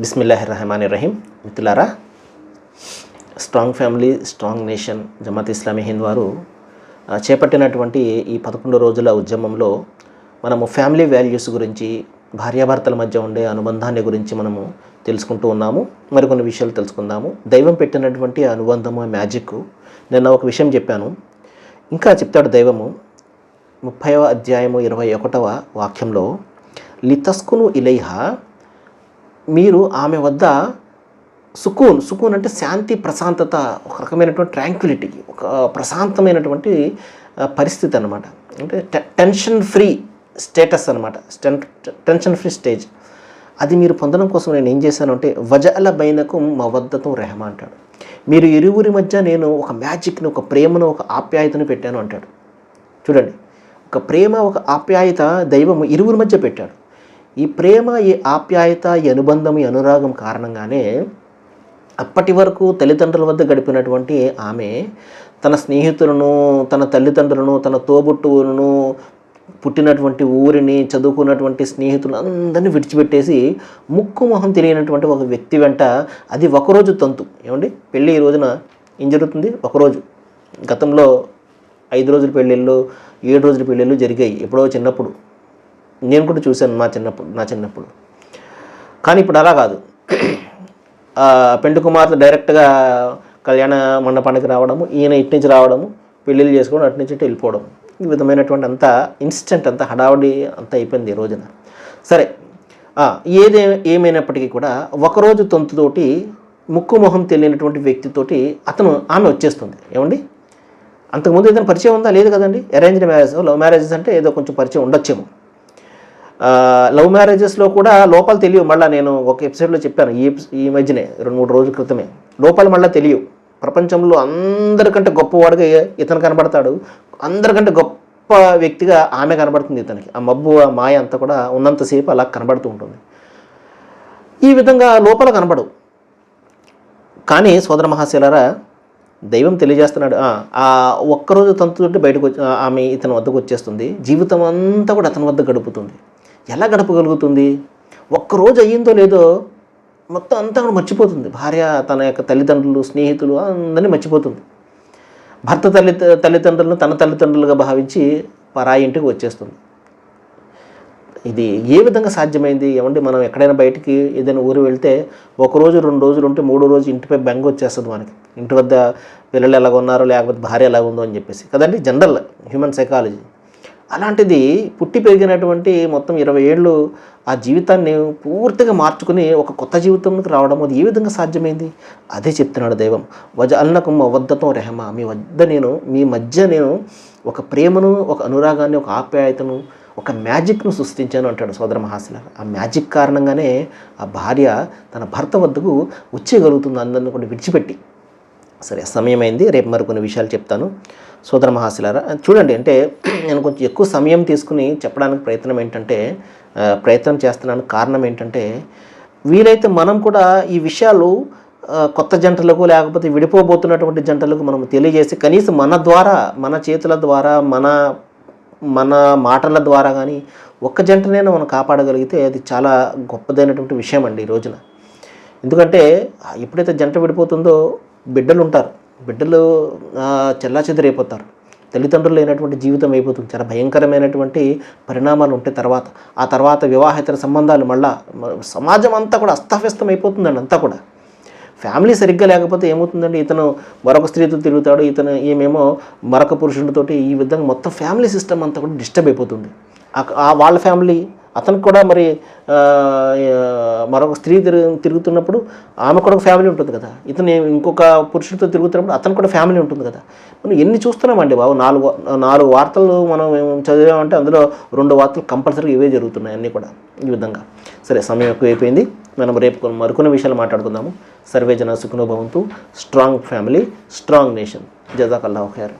బిస్మిల్లాహిర్ రహమాని రహీం మిత్రులారా strong family strong nation Jamaat Islami Hind వారు చేపట్టినటువంటి ఈ పదకొండు రోజుల ఉద్యమంలో మనము ఫ్యామిలీ వాల్యూస్ గురించి భార్యాభర్తల మధ్య ఉండే అనుబంధాన్ని గురించి మనము తెలుసుకుంటూ ఉన్నాము. మరికొన్ని విషయాలు తెలుసుకుందాము. దైవం పెట్టినటువంటి అనుబంధము మ్యాజిక్. నిన్న ఒక విషయం చెప్పాను. ఇంకా చెప్తాడు దైవము. ముప్పైవ అధ్యాయము ఇరవై ఒకటవ వాక్యంలో లితస్కును ఇలైహ మీరు ఆమె వద్ద సుకూన్ సుకూన్ అంటే శాంతి ప్రశాంతత ఒక రకమైనటువంటి ట్రాంక్విలిటీ ఒక ప్రశాంతమైనటువంటి పరిస్థితి అనమాట అంటే టెన్షన్ ఫ్రీ స్టేటస్ అనమాట టెన్షన్ ఫ్రీ స్టేజ్. అది మీరు పొందడం కోసం నేను ఏం చేశాను అంటే వజల బైనకు మవద్దతం రెహమ అంటాడు. మీరు ఇరువురి మధ్య నేను ఒక మ్యాజిక్ని ఒక ప్రేమను ఒక ఆప్యాయతను పెట్టాను అంటాడు. చూడండి. ఒక ప్రేమ ఒక ఆప్యాయత దైవం ఇరువురి మధ్య పెట్టాడు. ఈ ప్రేమ ఈ ఆప్యాయత ఈ అనుబంధం ఈ అనురాగం కారణంగానే అప్పటి వరకు తల్లిదండ్రుల వద్ద గడిపినటువంటి ఆమె తన స్నేహితులను తన తల్లిదండ్రులను తన తోబుట్టువులను పుట్టినటువంటి ఊరిని చదువుకున్నటువంటి స్నేహితులు అందరినీ విడిచిపెట్టేసి ముక్కు మొహం తెలియనటువంటి ఒక వ్యక్తి వెంట అది ఒకరోజు తంతు. ఏమండి? పెళ్ళి ఈ రోజున ఏం జరుగుతుంది? ఒకరోజు. గతంలో ఐదు రోజుల పెళ్ళిళ్ళు ఏడు రోజుల పెళ్ళిళ్ళు జరిగాయి. ఎప్పుడో చిన్నప్పుడు. నేను కూడా చూశాను నా చిన్నప్పుడు నా చిన్నప్పుడు. కానీ ఇప్పుడు అలా కాదు. పెండు కుమార్తె డైరెక్ట్గా కళ్యాణ మండపానికి రావడము ఈయన ఇటు నుంచి రావడము పెళ్ళిళ్ళు చేసుకోవడం అటు నుంచి ఇటు వెళ్ళిపోవడం ఈ విధమైనటువంటి అంత ఇన్స్టెంట్ అంతా హడావుడి అంతా అయిపోయింది ఈ రోజున. సరే. ఏదే ఏమైనప్పటికీ కూడా ఒకరోజు తొంతుతోటి ముక్కు మొహం తెలియనటువంటి వ్యక్తితోటి అతను ఆమె వచ్చేస్తుంది. ఏమండి? అంతకుముందు ఏదైనా పరిచయం ఉందా? లేదు కదండి. అరేంజ్డ్ మ్యారేజ్ లవ్ మ్యారేజెస్ అంటే ఏదో కొంచెం పరిచయం ఉండొచ్చేమో. లవ్ మ్యారేజెస్లో కూడా లోపాలు తెలియవు. మళ్ళీ నేను ఒక ఎపిసోడ్లో చెప్పాను ఈ ఈ మధ్యనే రెండు మూడు రోజుల క్రితమే. లోపాలు మళ్ళీ తెలియవు. ప్రపంచంలో అందరికంటే గొప్పవాడుగా ఇతను కనబడతాడు. అందరికంటే గొప్ప వ్యక్తిగా ఆమె కనబడుతుంది ఇతనికి. ఆ మబ్బు ఆ మాయ అంతా కూడా ఉన్నంతసేపు అలా కనబడుతూ ఉంటుంది. ఈ విధంగా లోపల కనబడవు. కానీ సోదర మహాశీలరా దైవం తెలియజేస్తున్నాడు. ఆ, ఒక్కరోజు తనతోటి బయటకు వచ్చి ఆమె ఇతని వద్దకు వచ్చేస్తుంది. జీవితం అంతా కూడా అతని వద్ద గడుపుతుంది. ఎలా గడపగలుగుతుంది? ఒక్కరోజు అయ్యిందో లేదో మొత్తం అంతా కూడా మర్చిపోతుంది. భార్య తన యొక్క తల్లిదండ్రులు స్నేహితులు అందరినీ మర్చిపోతుంది. భర్త తల్లి తల్లిదండ్రులను తన తల్లిదండ్రులుగా భావించి పరాయి ఇంటికి వచ్చేస్తుంది. ఇది ఏ విధంగా సాధ్యమైంది? ఏమంటే మనం ఎక్కడైనా బయటికి ఏదైనా ఊరు వెళ్తే ఒక రోజు రెండు రోజులు ఉంటే మూడో రోజు ఇంటిపై బెంగ వచ్చేస్తుంది మనకి. ఇంటి వద్ద పిల్లలు ఎలాగ ఉన్నారో లేకపోతే భార్య ఎలాగ ఉందో అని చెప్పేసి. కదండి జనరల్ హ్యూమన్ సైకాలజీ. అలాంటిది పుట్టి పెరిగినటువంటి మొత్తం ఇరవై ఏళ్ళు ఆ జీవితాన్ని పూర్తిగా మార్చుకుని ఒక కొత్త జీవితంలోకి రావడం అది ఏ విధంగా సాధ్యమైంది? అదే చెప్తున్నాడు దైవం. వజ అల్లకు వద్దతో రెహమ. మీ వద్ద నేను మీ మధ్య నేను ఒక ప్రేమను ఒక అనురాగాన్ని ఒక ఆప్యాయతను ఒక మ్యాజిక్ను సృష్టించాను అంటాడు సోదర మహాశిల ఆ మ్యాజిక్ కారణంగానే ఆ భార్య తన భర్త వద్దకు వచ్చేయగలుగుతుంది అందరిని కూడా విడిచిపెట్టి. సరే సమయమైంది. రేపు మరికొన్ని విషయాలు చెప్తాను. సోదర మహాశిలారా చూడండి అంటే నేను కొంచెం ఎక్కువ సమయం తీసుకుని చెప్పడానికి ప్రయత్నం ఏంటంటే ప్రయత్నం చేస్తున్నాను. కారణం ఏంటంటే వీలైతే మనం కూడా ఈ విషయాలు కొత్త జంటలకు లేకపోతే విడిపోబోతున్నటువంటి జంటలకు మనం తెలియజేసి కనీసం మన ద్వారా మన చేతుల ద్వారా మన మన మాటల ద్వారా కానీ ఒక్క జంటనైనా మనం కాపాడగలిగితే అది చాలా గొప్పదైనటువంటి విషయం అండి ఈ రోజున. ఎందుకంటే ఎప్పుడైతే జంట విడిపోతుందో బిడ్డలు ఉంటారు బిడ్డలు చెల్లా చెదిరైపోతారు తల్లిదండ్రులు లేనటువంటి జీవితం అయిపోతుంది. చాలా భయంకరమైనటువంటి పరిణామాలు ఉంటాయి తర్వాత. ఆ తర్వాత వివాహేతర సంబంధాలు మళ్ళా సమాజం అంతా కూడా అస్తవ్యస్తం అయిపోతుందండి అంతా కూడా. ఫ్యామిలీ సరిగ్గా లేకపోతే ఏమవుతుందండి? ఇతను మరొక స్త్రీతో తిరుగుతాడు ఇతను ఏమేమో మరొక పురుషుడితోటి ఈ విధంగా మొత్తం ఫ్యామిలీ సిస్టమ్ అంతా కూడా డిస్టర్బ్ అయిపోతుంది. ఆ వాళ్ళ ఫ్యామిలీ అతనికి కూడా మరి మరొక స్త్రీ తిరుగు తిరుగుతున్నప్పుడు ఆమె కూడా ఒక ఫ్యామిలీ ఉంటుంది కదా. ఇతను ఇంకొక పురుషుడితో తిరుగుతున్నప్పుడు అతను కూడా ఫ్యామిలీ ఉంటుంది కదా. మనం ఎన్ని చూస్తున్నామండి బాబు నాలుగు నాలుగు వార్తలు మనం చదివామంటే అందులో రెండు వార్తలు కంపల్సరీగా ఇవే జరుగుతున్నాయి అన్నీ కూడా ఈ విధంగా. సరే సమయం ఎక్కువ అయిపోయింది. మనం రేపు మరికొన్ని విషయాలు మాట్లాడుకుందాము. సర్వే జన సుఖనో భవంతు. Strong family strong nation. జజాకల్లా ఖైర్.